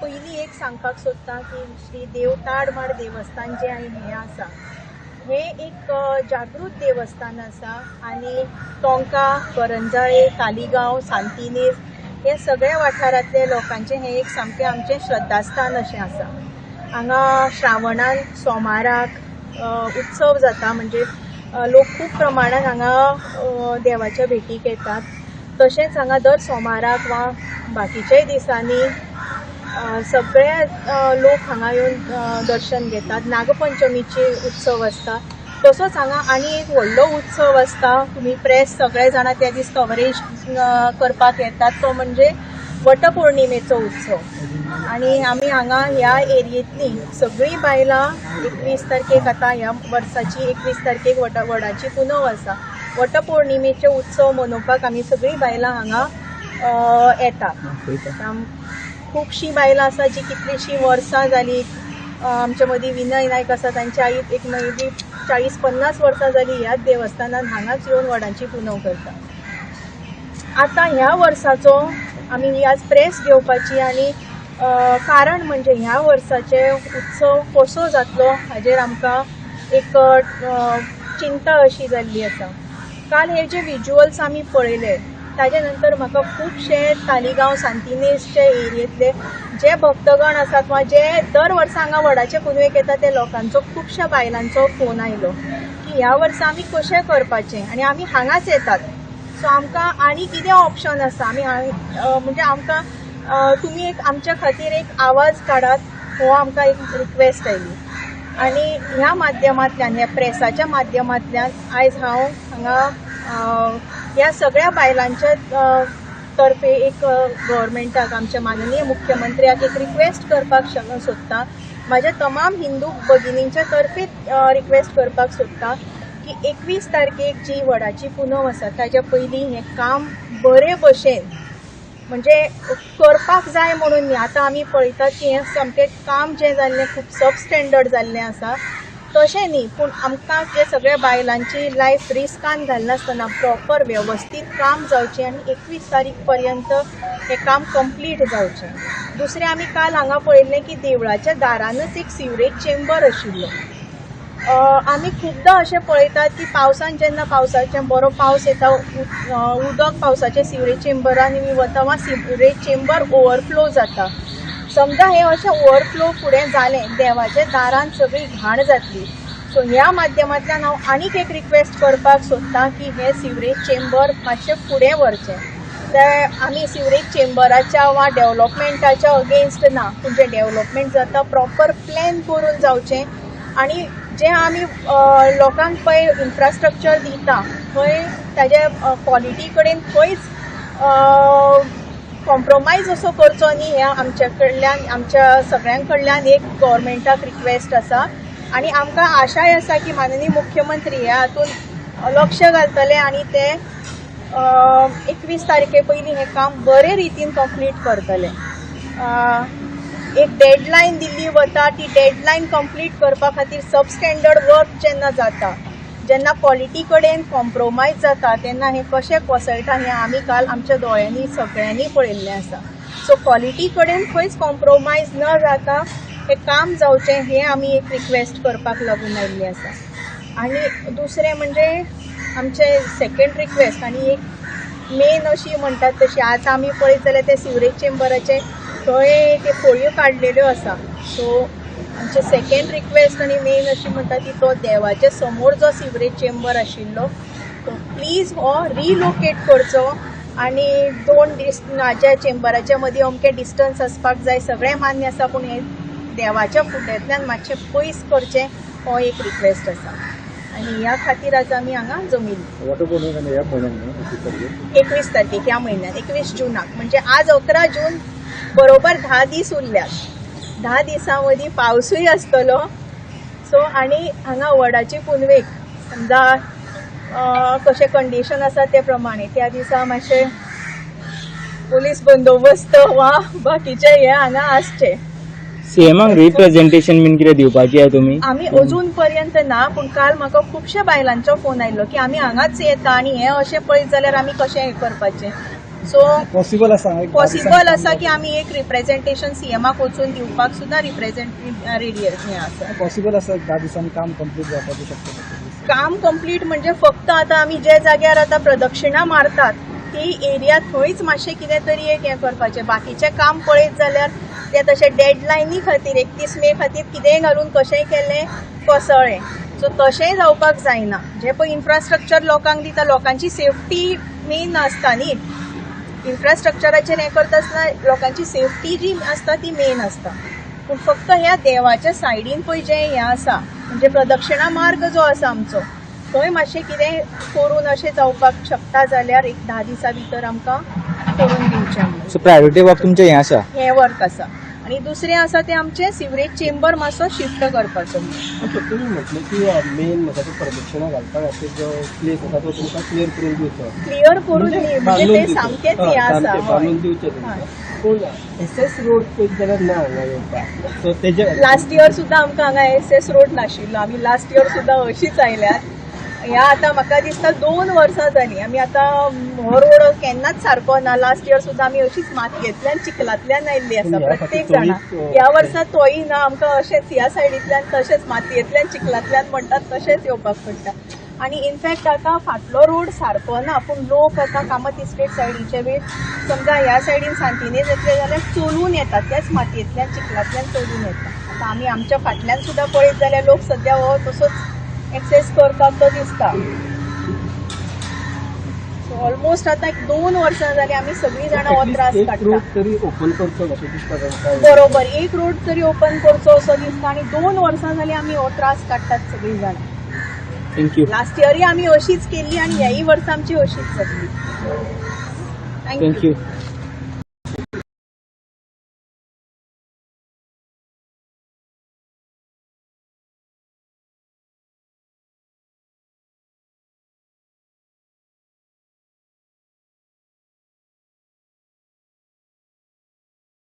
पयलीं एक सांगपाक सोदतां की श्री देवताडमाड देवस्थान जें हांवें हें आसा हें एक जागृत देवस्थान आसा आनी टोंका करंजाळे तालिगांव सांतिनेज हे सगळ्या वाठारांतले लोकांचें हें एक सामकें आमचें श्रद्धास्थान अशें आसा हांगा श्रावणान सोमाराक उत्सव जाता म्हणजे लोक खूब प्रमाणान हांगा देवाच्या भेटीक येतात तशेंच हांगा दर सोमाराक वा बाकीच्याय दिसांनी सगळे लोक हांगा येवन दर्शन घेतात. नागपंचमीचे उत्सव आसता तसोच हांगा आनी एक व्हडलो उत्सव आसता तुमी प्रेस सगळे जाणां त्या दीस कवरेज करपाक येतात. तो म्हणजे वटपौर्णिमेचो उत्सव. आणि आमी हांगा ह्या एरियेंतली सगळीं बायलां एकवीस तारखेक आतां ह्या वर्साची एकवीस तारखेक वट वडाची पुनव आसा. वटपौर्णिमेचे उत्सव मनोवपाक आमी सगळीं बायलां हांगा येतात. खुबशीं बायलां आसा जी कितलींशीं वर्सां जालीं आमचे मदीं विनय नायक आसा तांची आई एक मे चाळीस पन्नास वर्सां जालीं ह्याच देवस्थानान हांगाच येवन वडांची पुनव करता आतां ह्या वर्साचो आमी ही आज प्रेस घेवपाची आनी कारण म्हणजे ह्या वर्साचे उत्सव कसो जातलो हाजेर आमकां एक चिंता अशी जाल्ली आसा. काल हे जे विज्युअल्स आमी पळयले ताजे नंतर म्हाका खुबशे तालिगांव सांतिनेजचे एरियेंतले जे भक्तगण आसात वा जे दर वर्सा हांगा वडाचे पुनवेक येता ते लोकांचो खुबश्या बायलांचो फोन आयलो की ह्या वर्सा आमी कशें करपाचें? आनी आमी हांगाच येतात. सो आमकां आनी कितें ऑप्शन आसा आमी म्हणजे आमकां तुमी एक आमच्या खातीर एक आवाज काडात हो आमकां एक रिक्वेस्ट आयली. आनी ह्या माध्यमांतल्यान ह्या प्रेसाच्या माध्यमांतल्यान आयज हांव हांगा या ह्या सगळ्या बायलांच्या तर्फे एक गव्हर्मेंटाक आमच्या माननीय मुख्यमंत्र्याक एक रिक्वेस्ट करपाक सोदता. माझ्या तमाम हिंदू भगिनींच्या तर्फे रिक्वेस्ट करपाक सोदता की एकवीस तारखेक जी वडाची पुनव आसा ताच्या पयलीं हें काम बरे भशेन म्हणजे करपाक जाय म्हणून न्ही आतां आमी पळयतात की हें सामकें काम जें जाल्लें खूब सबस्टँडर्ड जाल्लें आसा. तशें न्ही पूण आमकां जे सगळ्या बायलांची लायफ रिस्कान घालनासतना प्रॉपर वेवस्थीत काम जावचें आनी एकवीस तारीख पर्यंत हें काम कंप्लीट जावचें दुसरें आमी काल हांगा पळयल्लें की देवळाच्या दारानच एक सिवरेज चेंबर आशिल्लो. आमी खुबदां अशें पळयतात की पावसान जेन्ना पावसाचें बरो पावस येता उदक पावसाचें सिवरेज चेंबरान बी वता वा सिवरेज चेंबर ओवरफ्लो जाता. समजा हें अशें ओवरफ्लो फुडें जालें देवाच्या दारान सगळी घाण जातली. सो ह्या माध्यमांतल्यान हांव आनीक एक रिक्वेस्ट करपाक सोदतां की हें सिवरेज चेंबर मातशें फुडें व्हरचें ते आमी सिवरेज चेंबराच्या वा डेव्हलॉपमेंटाच्या अगेन्स्ट ना पूण जें डेव्हलॉपमेंट जाता प्रॉपर प्लॅन करून जावचें आनी जें आमी लोकांक पळय इन्फ्रास्ट्रक्चर दिता थंय ताजे क्वॉलिटी कडेन खंयच कॉम्प्रोमायज असो करचो न्ही हे आमच्या कडल्यान आमच्या सगळ्यां कडल्यान एक गव्हर्मेंटाक रिक्वेस्ट आसा. आनी आमकां आशाय आसा की माननीय मुख्यमंत्री ह्या हातून लक्ष घालतले आनी ते एकवीस तारखे पयलीं हें काम बरे रितीन कंप्लीट करतले. एक डेडलायन दिल्ली वता ती डेडलायन कंप्लीट करपा खातीर सबस्टँडर्ड वर्क जेन्ना जाता जेन्ना क्वॉलिटी कडेन कॉम्प्रोमायज जाता तेन्ना हें कशें कोसळटा हें आमी काल आमच्या दोळ्यांनी सगळ्यांनी पळयल्लें आसा सो क्वॉलिटी कडेन खंयच कॉम्प्रोमायज न जाता हें काम जावचें हें आमी एक रिक्वेस्ट करपाक लागून आयिल्लीं आसा आनी दुसरें म्हणजे आमचें सेकंड रिक्वेस्ट आनी एक मेन अशी म्हणटात तशी आज आमी पळयत जाल्यार ते सिवरेज चेंबराचे थंय ते फोळयो काडलेल्यो आसा. सो आमचे सेकंड रिक्वेस्ट आनी मेन अशी म्हणटा ती तो देवाच्या समोर जो सिवरेज चेंबर आशिल्लो तो प्लीज हो रिलोकेट करचो. आनी दोन डिस हाच्या चेंबराच्या मदीं अमकें डिस्टन्स आसपाक जाय सगळें मान्य आसा पूण हें देवाच्या फुड्यांतल्यान मातशें पयस करचें हो एक रिक्वेस्ट आसा आनी ह्या खातीर आज आमी हांगा न्हू एकवीस तारखेक ह्या म्हयन्यात एकवीस जुनाक म्हणजे आज अकरा जून बरोबर धा दीस उरल्यात. धा दिसां मदीं पावसूय आसतलो सो आनी हांगा वडाची पुनवेक समजा कशें कंडिशन आसा ते प्रमाणे. त्या दिसा मातशें पुलीस बंदोबस्त वा बाकीचे हे हांगा आसचे सीएमाक रिप्रेझेंटेशन बीन कितें दिवपाची आहे तुमी आमी अजून पर्यंत ना पूण काल म्हाका खुबश्या बायलांचो फोन आयल्लो की आमी हांगाच येता आनी हें अशें पळयत जाल्यार आमी कशें हें करपाचें? सो पॉसिबल आसा पॉसिबल आसा की आमी एक रिप्रेझेंटेशन सीएमाक वचून दिवपाक सुद्धा रिप्रेझेंट रेडी हें आसा पॉसिबल आसा धा दिसांनी काम कंप्लीट जावपाचें शकता काम कंप्लीट म्हणजे फक्त आता आमी जे जाग्यार आता प्रदक्षिणा मारतात ती एरिया थंयच मातशें कितें तरी एक हें करपाचें. बाकीचें काम पळयत जाल्यार तें तशें डेडलायनी खातीर एकतीस मे खातीर कितेंय घालून कशेंय केलें कोसळ्ळें सो तशेंय जावपाक जायना जे पळय इन्फ्रास्ट्रक्चर लोकांक दिता लोकांची सेफ्टी मेन आसता न्ही इन्फ्रास्ट्रक्चराचेर हें करता आसतना लोकांची सेफ्टी जी आसता ती मेन आसता पूण फक्त ह्या देवाच्या सायडीन पळय जें हें आसा म्हणजे प्रदक्षिणा मार्ग जो आसा आमचो थंय मातशें कितें करून अशें जावपाक शकता जाल्यार एक धा दिसां भितर आमकां करून दिवचें प्रायोरिटी वर्क तुमचें हें आसा हें वर्क आसा आनी दुसरें आसा तें आमचें सिवरेज चेंबर मातसो शिफ्ट करपाचो तुम्ही म्हटलं की मेन प्रदक्षिणा घालपा खातीर जो प्लेस आसा तो तुमकां क्लियर करून दिवचो क्लियर करून दी म्हणजे ते सामकेंच हें आसा हय. बांदून दिवचे हय. पूण एस एस रोड पळयत जाल्यार ना हांगा येवपाक सो तेजे लास्ट इयर सुद्धा आमकां हांगा एस एस रोड नाशिल्लो आमी लास्ट इयर सुद्धा अशीच आयल्यात ह्या आतां म्हाका दिसता दोन वर्सां जालीं. आमी आतां हो रोड केन्नाच सारको ना. लास्ट इयर सुद्धा आमी अशीच मातयेंतल्यान चिखलांतल्यान आयिल्ली आसा. ह्या प्रत्येक जाणां. ह्या वर्सा तोय ना. आमकां अशेंच ह्या सायडींतल्यान तशेंच मातयेंतल्यान चिखलांतल्यान म्हणटात तशेंच येवपाक पडटा. आनी इनफॅक्ट आतां फाटलो रोड सारको ना. पूण लोक आतां कामत इस्टेट सायडीचे वेळ समजा ह्या सायडीन सांतिनेज येतले जाल्यार चलून येतात. त्याच मातयेंतल्यान चिखलांतल्यान चलून येतात. आतां आमी आमच्या फाटल्यान सुद्धा पळयत जाल्यार लोक सद्या हो तसोच एक्सेस करतात तो दिसता. सो ऑलमोस्ट आतां एक दोन वर्सां जाली आमी सगळीं जाणां हो त्रास एक काडटा रोड तरी ओपन करचो अशें दिसता तांकां बरोबर एक रोड तरी ओपन करचो असो दिसता आणि दोन वर्सां जाली आमी हो त्रास काडटात सगळीं जाणां थँक्यू लास्ट इयरय आमी अशीच केल्ली आनी ह्याय वर्सा आमची अशीच जातली थँक्यू